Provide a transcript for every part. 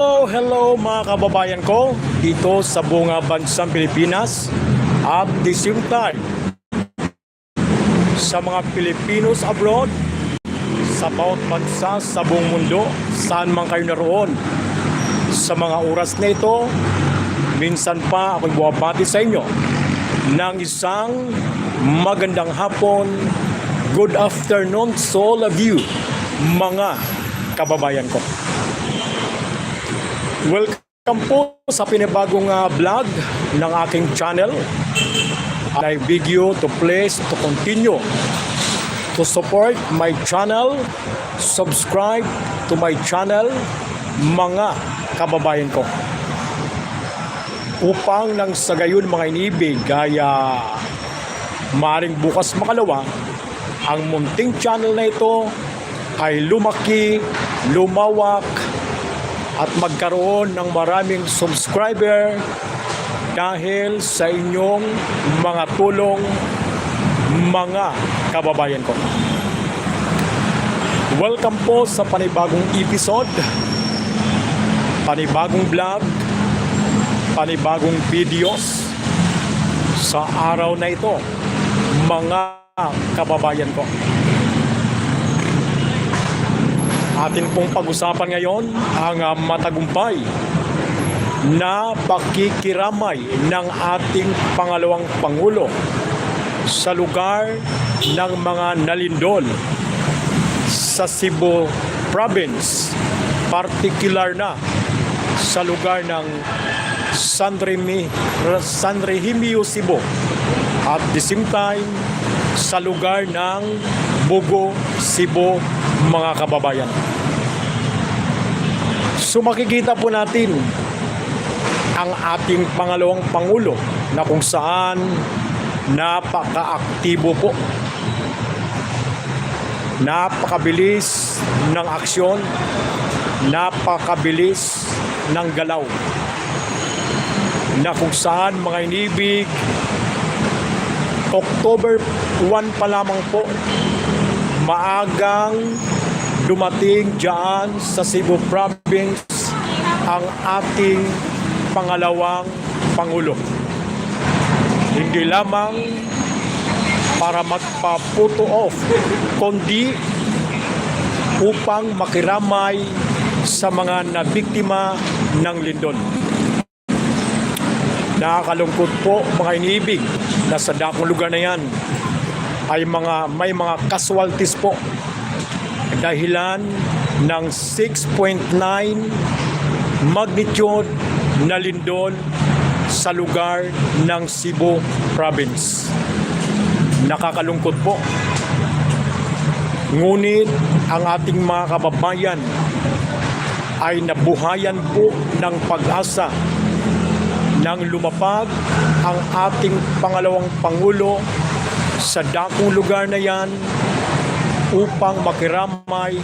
hello mga kababayan ko. Dito sa bunga bansang Pilipinas at the same time sa mga Pilipinos abroad sa bawat bansa sa buong mundo saan man kayo naroon sa mga oras na ito minsan pa ako'y buwabati sa inyo ng isang magandang hapon. Good afternoon to all of you mga kababayan ko Welcome po sa pinibagong ah, vlog ng aking channel. I you to please to continue to support my channel, subscribe to my channel, mga kababayan ko. Upang nang sa gayon mga inibig gaya maring bukas makalawa, ang munting channel na ito ay lumaki, lumawak, at magkaroon ng maraming subscriber dahil sa inyong mga tulong mga kababayan ko. Welcome po sa panibagong episode, panibagong vlog, panibagong videos sa araw na ito, mga kababayan ko. Atin pong pag-usapan ngayon ang ah, matagumpay na pakikiramay ng ating pangalawang Pangulo sa lugar ng mga nalindol sa Cebu Province, particular na sa lugar ng San, Remi, San Remigio, Cebu. At the same time sa lugar ng Bugo, Cebu, mga kababayan. So makikita po natin ang ating pangalawang Pangulo na kung saan napaka-aktibo po. Napakabilis ng aksyon, napakabilis ng galaw. Na kung saan mga inibig, October 1 pa lamang po, maagang dumating dyan sa Cebu Province ang ating pangalawang Pangulo. Hindi lamang para magpaputo off, kundi upang makiramay sa mga nabiktima ng lindol. Nakakalungkot po mga iniibig na sa dakong lugar na yan ay mga may mga casualties po dahilan ng 6.9 magnitude na lindol sa lugar ng Cebu Province. Nakakalungkot po. Ngunit ang ating mga kababayan ay nabuhayan po ng pag-asa nang lumapag ang ating pangalawang Pangulo sa dakong lugar na yan upang makiramay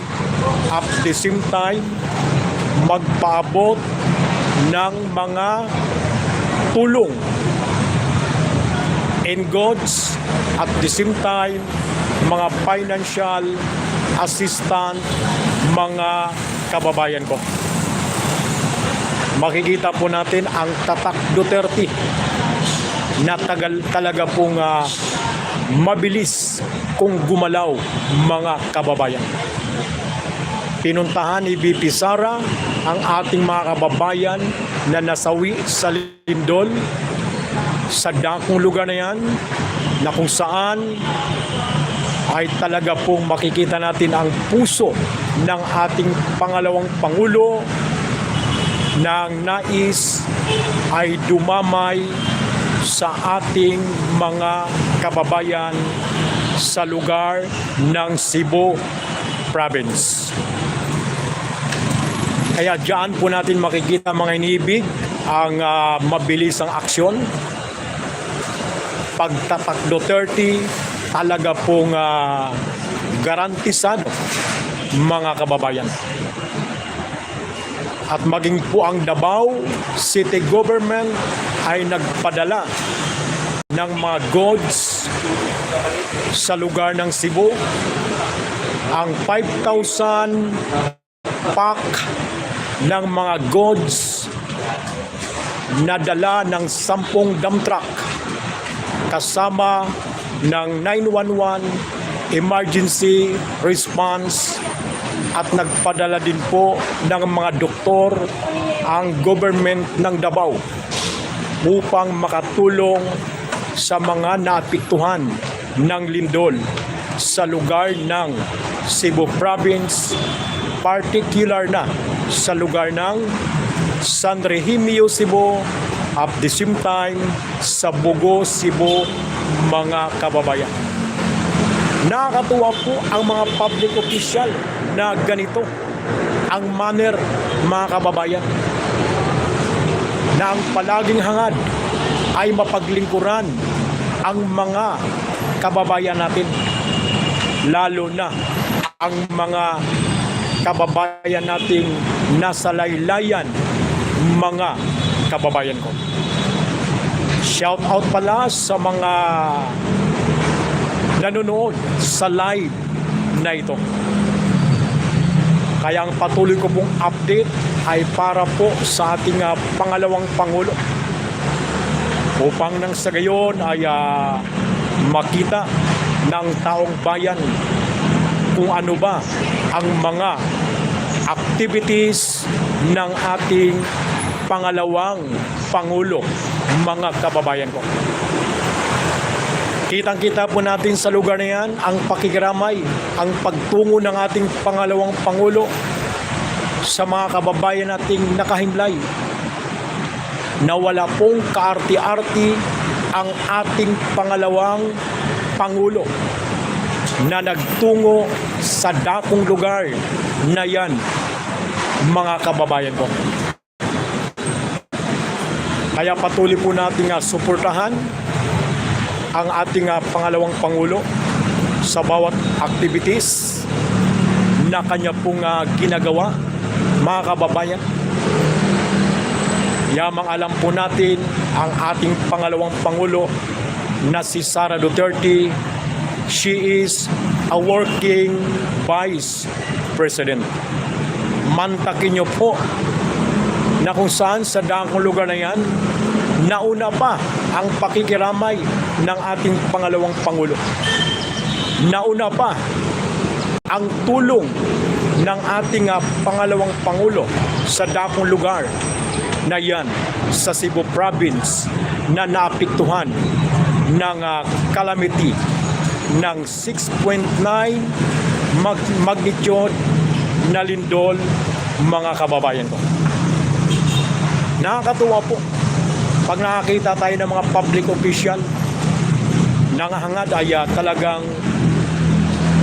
at the same time magpaabot ng mga tulong in goods at the same time mga financial assistant mga kababayan ko. Makikita po natin ang tatak Duterte na tagal talaga pong ah, mabilis kung gumalaw mga kababayan. Pinuntahan ni VP Sara ang ating mga kababayan na nasawi sa lindol sa dakong lugar na yan na kung saan ay talaga pong makikita natin ang puso ng ating pangalawang Pangulo ng nais ay dumamay sa ating mga kababayan sa lugar ng Cebu Province. Kaya diyan po natin makikita mga inibig ang ah, mabilis ang aksyon. Pagtatak Duterte talaga pong ah, garantisado mga kababayan. At maging po ang Davao City Government ay nagpadala ng mga goods sa lugar ng Cebu. Ang 5,000 pack ng mga goods na dala ng sampung dump truck kasama ng 911 emergency response at nagpadala din po ng mga doktor ang government ng Davao upang makatulong sa mga naapektuhan ng lindol sa lugar ng Cebu Province, particular na sa lugar ng San Remigio, Cebu, at the same time sa Bugo, Cebu, mga kababayan. Nakakatuwa po ang mga public official na ganito ang manner mga kababayan na ang palaging hangad ay mapaglingkuran ang mga kababayan natin lalo na ang mga kababayan nating nasa laylayan mga kababayan ko. Shout out pala sa mga nanonood sa live na ito. Kaya ang patuloy ko pong update ay para po sa ating ah, pangalawang Pangulo upang nang sa gayon ay ah, makita ng taong bayan kung ano ba ang mga activities ng ating pangalawang Pangulo, mga kababayan ko. Kitang-kita po natin sa lugar na yan ang pakikiramay, ang pagtungo ng ating pangalawang Pangulo sa mga kababayan nating nakahimlay na wala pong kaarti-arti ang ating pangalawang Pangulo na nagtungo sa dakong lugar na yan, mga kababayan ko. Kaya patuloy po natin nga suportahan ang ating ah, pangalawang Pangulo sa bawat activities na kanya pong ah, ginagawa, mga kababayan. Yamang alam po natin ang ating pangalawang Pangulo na si Sara Duterte. She is a working Vice President. Mantakin niyo po na kung saan sa dakong lugar na yan, nauna pa ang pakikiramay ng ating pangalawang Pangulo. Nauna pa ang tulong ng ating ah, pangalawang Pangulo sa dakong lugar na yan sa Cebu Province na naapektuhan ng ah, calamity ng 6.9 mag- magnitude na lindol mga kababayan ko. Nakakatuwa po pag nakakita tayo ng mga public official nangahangad ay ah, talagang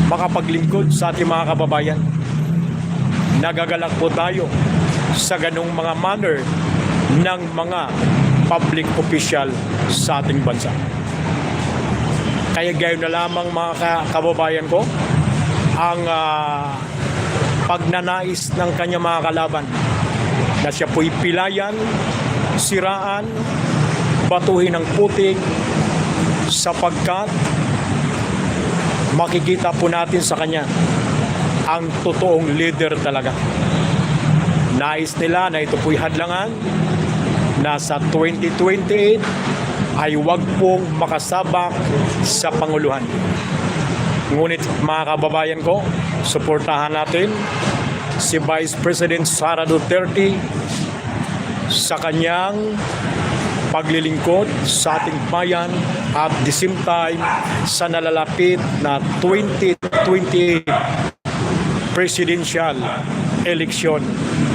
makapaglingkod sa ating mga kababayan. Nagagalak po tayo sa ganong mga manner ng mga public official sa ating bansa. Kaya gayon na lamang mga ka- kababayan ko ang ah, pagnanais ng kanya mga kalaban na siya po'y pilayan, siraan, batuhin ng putik sapagkat makikita po natin sa kanya ang totoong leader talaga. Nais nila na ito po'y hadlangan na sa 2028 ay wag pong makasabak sa Panguluhan. Ngunit mga kababayan ko, suportahan natin si Vice President Sara Duterte sa kanyang paglilingkod sa ating bayan at the same time sa nalalapit na 2028 presidential election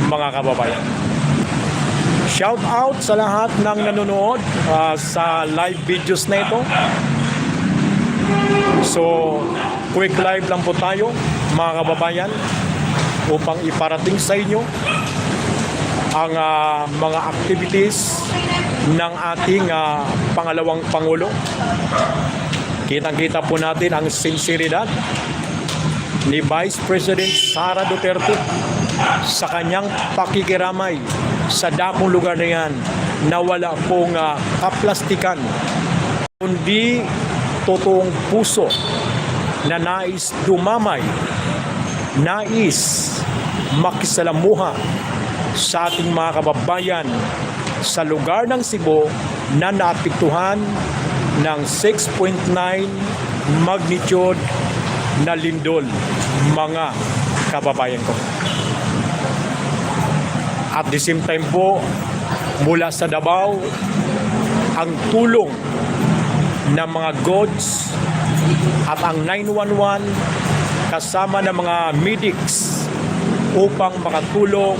mga kababayan. Shout out sa lahat ng nanonood ah, sa live videos na ito. So, quick live lang po tayo mga kababayan upang iparating sa inyo ang ah, mga activities ng ating ah, pangalawang Pangulo. Kitang-kita po natin ang sinseridad ni Vice President Sara Duterte sa kanyang pakikiramay sa dakong lugar na yan na wala pong ah, kaplastikan kundi totoong puso na nais dumamay, nais makisalamuha sa ating mga kababayan sa lugar ng Cebu na naapektuhan ng 6.9 magnitude na lindol mga kababayan ko. At the same time po, mula sa Davao, ang tulong ng mga goods at ang 911 kasama ng mga medics upang makatulong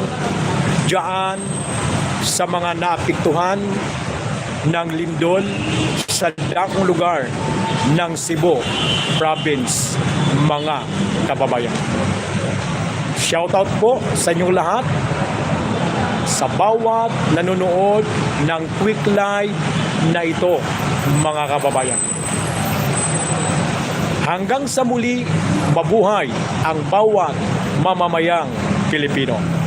diyan sa mga naapektuhan ng lindol sa dakong lugar ng Cebu province mga kababayan. Shoutout po sa inyong lahat sa bawat nanonood ng quick live na ito mga kababayan. Hanggang sa muli, mabuhay ang bawat mamamayang Pilipino.